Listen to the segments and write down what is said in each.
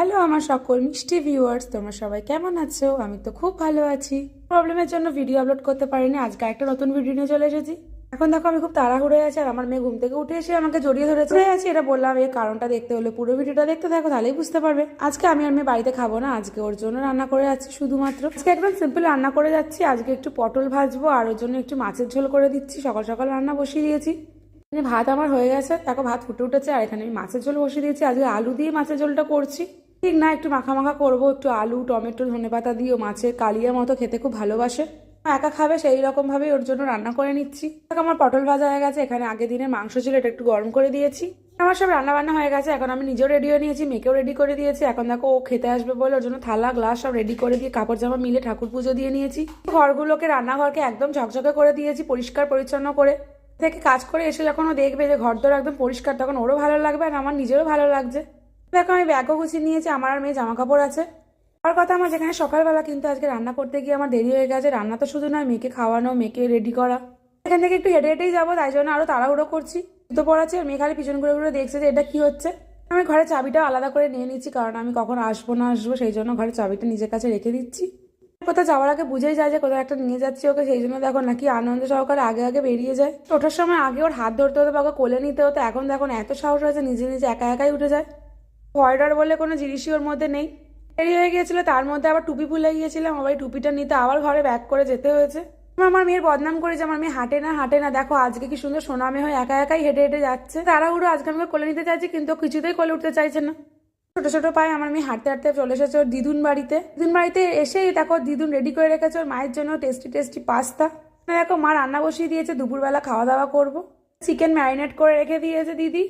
Hello আমার সকল মিষ্টি ভিউয়ার্স তোমরা সবাই কেমন আছো? আমি তো খুব ভালো আছি। প্রবলেমের জন্য ভিডিও আপলোড করতে পারিনি, আজকে একটা নতুন ভিডিও নিয়ে চলে এসেছি। এখন দেখো, আমি খুব তাড়াহুড়ে আছি আর আমার মেয়ে ঘুম থেকে উঠে এসে আমাকে জড়িয়ে ধরেছে। আছি এটা বললাম এই কারণটা দেখতে হলে পুরো ভিডিওটা দেখতে থাকো, তাহলেই বুঝতে পারবে। আজকে আমি আর মেয়ে বাড়িতে খাব না, আজকে ওর জন্য রান্না করে যাচ্ছি শুধুমাত্র। আজকে একদম সিম্পল রান্না করে যাচ্ছি, আজকে একটু পটল ভাজবো আর ওর জন্য একটু মাছের ঝোল করে দিচ্ছি, সকাল সকাল রান্না বসিয়ে দিয়েছি। ভাত আমার হয়ে গেছে, দেখো ভাত ফুটে উঠেছে আর এখানে আমি মাছের ঝোল বসিয়ে দিয়েছি, আজকে আলু দিয়ে মাছের ঝোলটা করছি। ঠিক না, একটু মাখা মাখা করব, একটু আলু, টমেটো, ধনেপাতা দিয়ে মাছের কালিয়া মতো খেতে খুব ভালোবাসে। একা খাবে সেই রকম ভাবে ওর জন্য রান্না করে নিচ্ছি। আমার পটল ভাজা হয়ে গেছে, এখানে আগের দিনের মাংস ছিল, এটা একটু গরম করে দিয়েছি। আমার সব রান্না বান্না হয়ে গেছে, এখন আমি নিজেও রেডি হয়ে নিয়েছি, মেয়েকেও রেডি করে দিয়েছি। এখন দেখো ও খেতে আসবে বলে ওর জন্য থালা গ্লাস সব রেডি করে দিয়ে কাপড় জামা মিলে ঠাকুর পুজো দিয়ে নিয়েছি। ঘরগুলোকে, রান্নাঘরকে একদম ঝকঝকে করে দিয়েছি, পরিষ্কার পরিচ্ছন্ন করে। থেকে কাজ করে এসে যখন ও দেখবে যে ঘর দর একদম পরিষ্কার, তখন ওরও ভালো লাগবে আর আমার নিজেরও ভালো লাগছে। দেখো, আমি ব্যাগও গুছিয়ে নিয়েছি, আমার আর মেয়ে জামা কাপড় আছে। আর কথা আমার যেখানে সকালবেলা কিন্তু আজকে রান্না করতে গিয়ে আমার দেরি হয়ে গেছে, রান্না তো শুধু নয়, মেয়েকে খাওয়ানো, মেয়েকে রেডি করা। এখান থেকে একটু হেঁটে হেঁটেই যাব, তাই জন্য আরও তাড়াহুড়ো করছি। তো পড়াচ্ছি আর মেয়ে খালি পিছন ঘুরে ঘুরে দেখছে যে এটা কি হচ্ছে। আমি ঘরে চাবিটা আলাদা করে নিয়ে নিচ্ছি, কারণ আমি কখন আসব না আসব, সেই জন্য ঘরে চাবিটা নিজের কাছে রেখে দিচ্ছি। কোথাও যাওয়ার আগে বুঝেই যায় যে কোথাও একটা নিয়ে যাচ্ছি ওকে, সেই জন্য দেখো নাকি আনন্দ সহকারে আগে আগে বেরিয়ে যায়। ওঠার সময় আগে ওর হাত ধরতে হতো বা ওকে কোলে নিতে হতো, এখন দেখো এত সাহস হয়েছে, নিজে নিজে একা একাই উঠে যায়। ভয়ডার বলে কোনো জিনিসই ওর মধ্যে নেই। দেরি হয়ে গিয়েছিল, তার মধ্যে আবার টুপি ভুলে গিয়েছিলাম আবার টুপিটা নিতে আবার ঘরে ব্যাক করে যেতে হয়েছে। আমার মেয়ের বদনাম করে যে, আমার মেয়ে হাঁটে না হাঁটে না, দেখো আজকে কি সুন্দর সোনামে হয়ে একা একাই হেঁটে হেঁটে যাচ্ছে। তারা তাড়াহুড়ো আজকে আমাকে কোলে নিতে চাইছে, কিন্তু কিছুতেই কোলে উঠতে চাইছে না। ছোট ছোট পায়ে আমার মেয়ে হাঁটতে হাঁটতে চলে এসেছে ওর দিদুন বাড়িতে। দিদুন বাড়িতে এসেই দেখো দিদুন রেডি করে রেখেছে ওর মায়ের জন্য টেস্টি টেস্টি পাস্তা দেখো মা রান্না বসিয়ে দিয়েছে, দুপুরবেলা খাওয়া দাওয়া করব। চিকেন ম্যারিনেট করে রেখে দিয়েছে দিদি।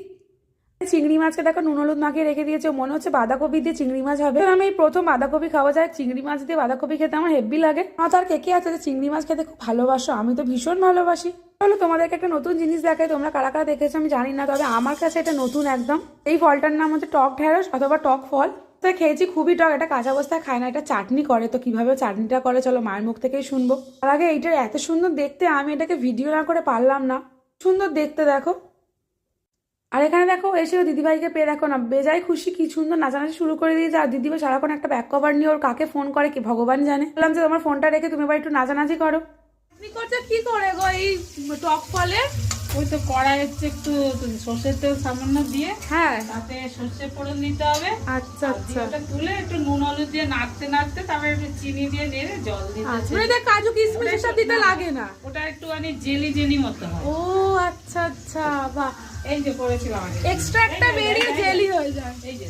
চিংড়ি মাছকে দেখো নুন, হলুদ মাখিয়ে রেখে দিয়েছে। মনে হচ্ছে বাঁধাকপি দিয়ে চিংড়ি মাছ হবে। আমি এই প্রথম বাঁধাকপি খাওয়া যায় চিংড়ি মাছ দিয়ে বাঁধাকপি খেতে আমার হেভি লাগে। আমার তো আর কে কে আছে যে চিংড়ি মাছ খেতে খুব ভালোবাসো? আমি তো ভীষণ ভালোবাসি। চলো তোমাদেরকে একটা নতুন জিনিস দেখাই। তোমরা কারা কারা দেখেছ আমি জানি না, তবে আমার কাছে এটা নতুন একদম। এই ফলটার নাম হচ্ছে টক ঢেঁড়স অথবা টক ফল। তো খেয়েছি খুবই টক, এটা কাঁচা অবস্থায় খায় না, এটা চাটনি করে। তো কীভাবে চাটনিটা করে চলো মায়ের মুখ থেকেই শুনব। তার আগে এইটার এত সুন্দর দেখতে, আমি এটাকে ভিডিও না করে পারলাম না। সুন্দর দেখতে দেখো। আর এখানে দেখো এসেও দিদিভাইকে পেয়ে দেখো না বেজায় খুশি কি সুন্দর নাচানাচি শুরু করে দিয়েছে আর দিদিভাই সারাক্ষণ একটা ব্যাক কভার নিয়ে ওর কাকে ফোন করে কি ভগবান জানে। বললাম যে তোমার ফোনটা রেখে তুমি এবার একটু নাচানাচি করো। করছে কি করে গো এই টক ফলে? ওই তো কড়াই হচ্ছে একটু সর্ষের তেল সামান্য দিয়ে হ্যাঁ। তাতে সর্ষে ফোড়ন দিতে হবে। আচ্ছা দিয়ে ওটা তুলে একটু নুন হলুদ দিয়ে নাড়তে নাড়তে তারপরে একটু চিনি দিয়ে নেড়ে জল দিতে আচ্ছা। হবে। এটা কাজু কিশমিশ দিতে লাগে না। ওটা একটুখানি জেলি জেলি মতো হয়। ও আচ্ছা আচ্ছা বাহ। এই যে করেছিলাম আগে। এক্সট্রাক্টটা বেরিয়ে জেলি হয়ে যায়। এই যে।